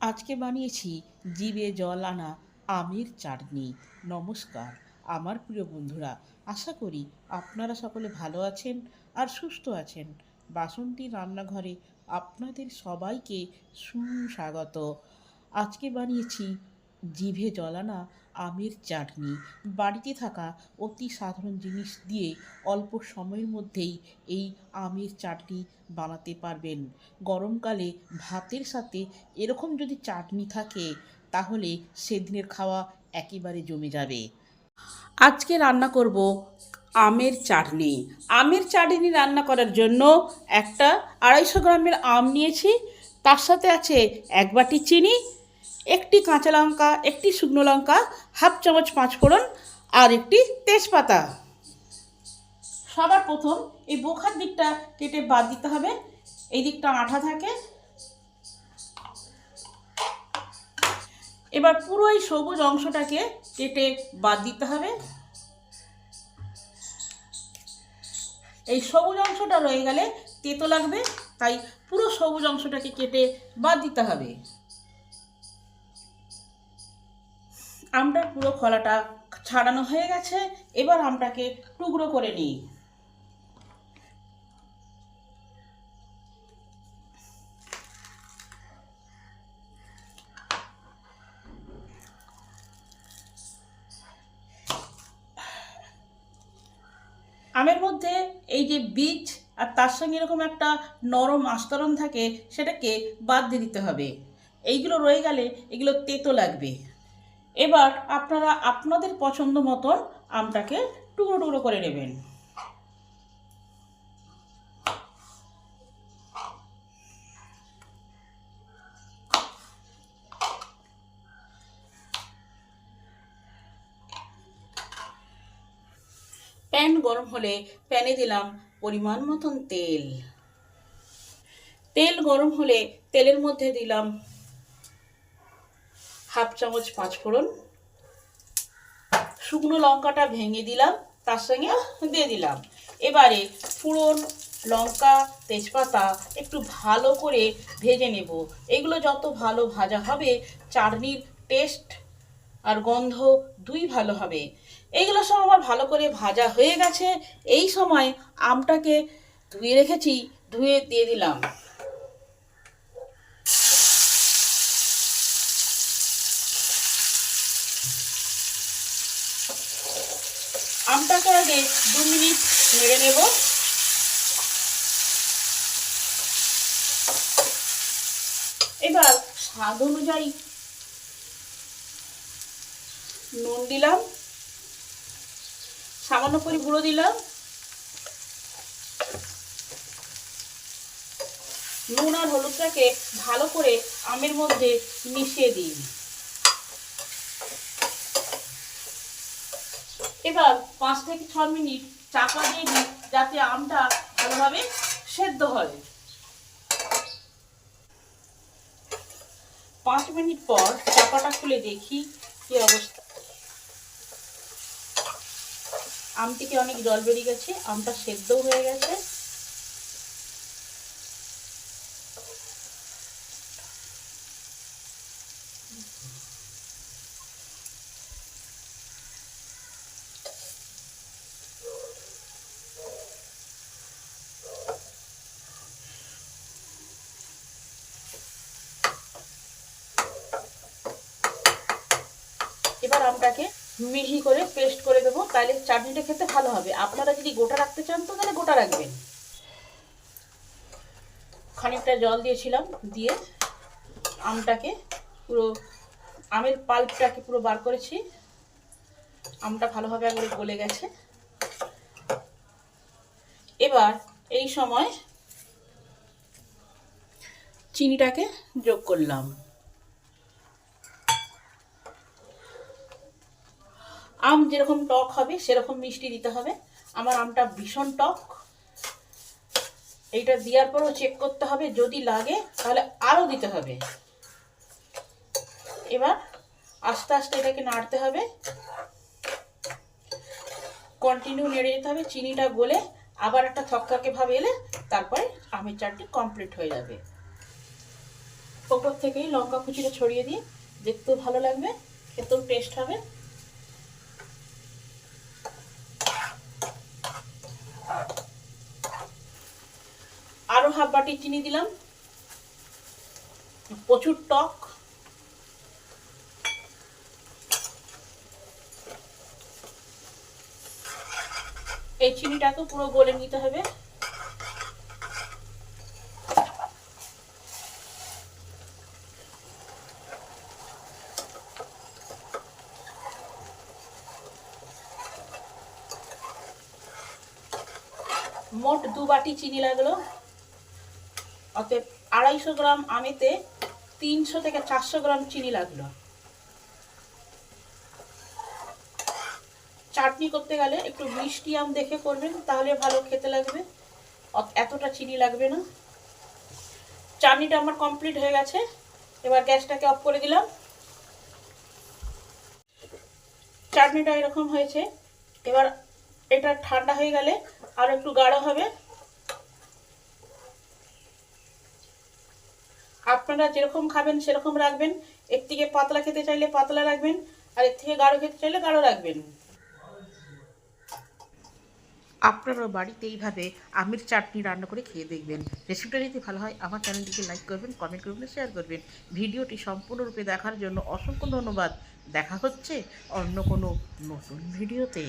আজকে বানিয়েছি জিভে জল আনা আমের চাটনি। নমস্কার, আমার প্রিয় বন্ধুরা, আশা করি আপনারা সকলে ভালো আছেন আর সুস্থ আছেন। বাসন্তী রান্নাঘরে আপনাদের সবাইকে সুস্বাগত। আজকে বানিয়েছি জিভে জলানা আমের চাটনি। বাড়িতে থাকা অতি সাধারণ জিনিস দিয়ে অল্প সময়ের মধ্যেই এই আমের চাটনি বানাতে পারবেন। গরমকালে ভাতের সাথে এরকম যদি চাটনি থাকে, তাহলে সেদিনের খাওয়া একেবারে জমে যাবে। আজকে রান্না করব আমের চাটনি। আমের চাটনি রান্না করার জন্য একটা আড়াইশো গ্রামের আম নিয়েছি। তার সাথে আছে এক বাটি চিনি একটি কাঁচা লঙ্কা, একটি শুকনো লঙ্কা, হাফ চামচ পাঁচ ফোড়ন আর একটি তেজপাতা। সবার প্রথম এই বোখার দিকটা কেটে বাদ দিতে হবে। এই দিকটা আঠা থাকে। এবার পুরো এই সবুজ অংশটাকে কেটে বাদ দিতে হবে। এই সবুজ অংশটা রয়ে গেলে তেতো লাগবে, তাই পুরো সবুজ অংশটাকে কেটে বাদ দিতে হবে। আমটার পুরো খোলাটা ছাড়ানো হয়ে গেছে, এবার আমটাকে টুকরো করে নিই। আমের মধ্যে এই যে বীজ আর তার সঙ্গে এরকম একটা নরম আস্তরণ থাকে, সেটাকে বাদ দিয়ে দিতে হবে। এইগুলো রয়ে গেলে এগুলো তেতো লাগবে। এবার আপনারা আপনাদের পছন্দ মতন আমটাকে টুকরো টুকরো করে নেবেন। প্যান গরম হলে প্যানে দিলাম পরিমাণ মতন তেল। তেল গরম হলে তেলের মধ্যে দিলাম হাফ চামচ পাঁচ ফোড়ন। শুকনো লঙ্কাটা ভেঙে দিলাম, তার সঙ্গে দিয়ে দিলাম। এবারে ফোড়ন, লঙ্কা, তেজপাতা একটু ভালো করে ভেজে নেব। এগুলো যত ভালো ভাজা হবে, চাটনির টেস্ট আর গন্ধ দুই ভালো হবে। এইগুলো সব আমার ভালো করে ভাজা হয়ে গেছে। এই সময় আমটাকে ধুয়ে রেখেছি, ধুয়ে দিয়ে দিলাম। আমটাকে আগে দু মিনিট নেড়ে নেব। এবার স্বাদ অনুযায়ী নুন দিলাম, সামান্য করে গুঁড়ো দিলাম। নুন আর হলুদটাকে ভালো করে আমের মধ্যে মিশিয়ে দিই। এবার পাঁচ থেকে ছ মিনিট চাপা দিয়ে দিই, যাতে আমটা ভালোভাবে সেদ্ধ হয়। পাঁচ মিনিট পর চাপাটা খুলে দেখি কি অবস্থা। আম থেকে অনেক জল বেরিয়ে গেছে, আমটা সেদ্ধও হয়ে গেছে এবার আমটাকে মিহি করে পেস্ট করে দেবো, তাহলে চাটনিটা খেতে ভালো হবে। আপনারা যদি গোটা রাখতে চান তো তাহলে গোটা রাখবেন। খানিকটা জল দিয়েছিলাম, দিয়ে আমটাকে পুরো, আমের পাল্পটাকে পুরো বার করেছি। আমটা ভালোভাবে একবারে গলে গেছে। এবার এই সময় চিনিটাকে যোগ করলাম। আম যেরকম টক হবে, সেরকম মিষ্টি দিতে হবে। আমার আমটা ভীষণ টক। এইটা দেওয়ার পরও চেক করতে হবে, যদি লাগে, তাহলে আরও দিতে হবে। এবার আস্তে আস্তে এটাকে নাড়তে হবে। কন্টিনিউ নেড়ে যেতে হবে, চিনিটা গলে আবার একটা থকথকে ভাবে এলে তারপরে আমের চাটনি কমপ্লিট হয়ে যাবে। ওপর থেকেই লঙ্কা কুচিটা ছড়িয়ে দিই দেখতেও ভালো লাগবে, খেতেও টেস্ট হবে। আরও চিনি দিলাম। প্রচুর টক। এই চিনিটাকে পুরো গলে নিতে হবে। মোট দু বাটি চিনি লাগল। অতএব আড়াইশো গ্রাম আমেতে তিনশো থেকে চারশো গ্রাম চিনি লাগল। চাটনি করতে গেলে একটু মিষ্টি আম দেখে করবেন, তাহলে ভালো খেতে লাগবে। এতটা চিনি লাগবে না। চাটনিটা আমার কমপ্লিট হয়ে গেছে। এবার গ্যাসটাকে অফ করে দিলাম। চাটনিটা এরকম হয়েছে। এবার এটা ঠান্ডা হয়ে গেলে আর একটু গাঢ় হবে। আপনারা যেরকম খাবেন, সেরকম রাখবেন। এর থেকে পাতলা খেতে চাইলে পাতলা রাখবেন, আর এর থেকে গাঢ় খেতে চাইলে গাঢ় রাখবেন। আপনারা বাড়িতে এইভাবে আমের চাটনি রান্না করে খেয়ে দেখবেন। রেসিপিটা যদি ভালো হয়, আমার চ্যানেলটিকে লাইক করবেন কমেন্ট করবেন শেয়ার করবেন। ভিডিওটি সম্পূর্ণরূপে দেখার জন্য অসংখ্য ধন্যবাদ। দেখা হচ্ছে অন্য কোনো নতুন ভিডিওতে।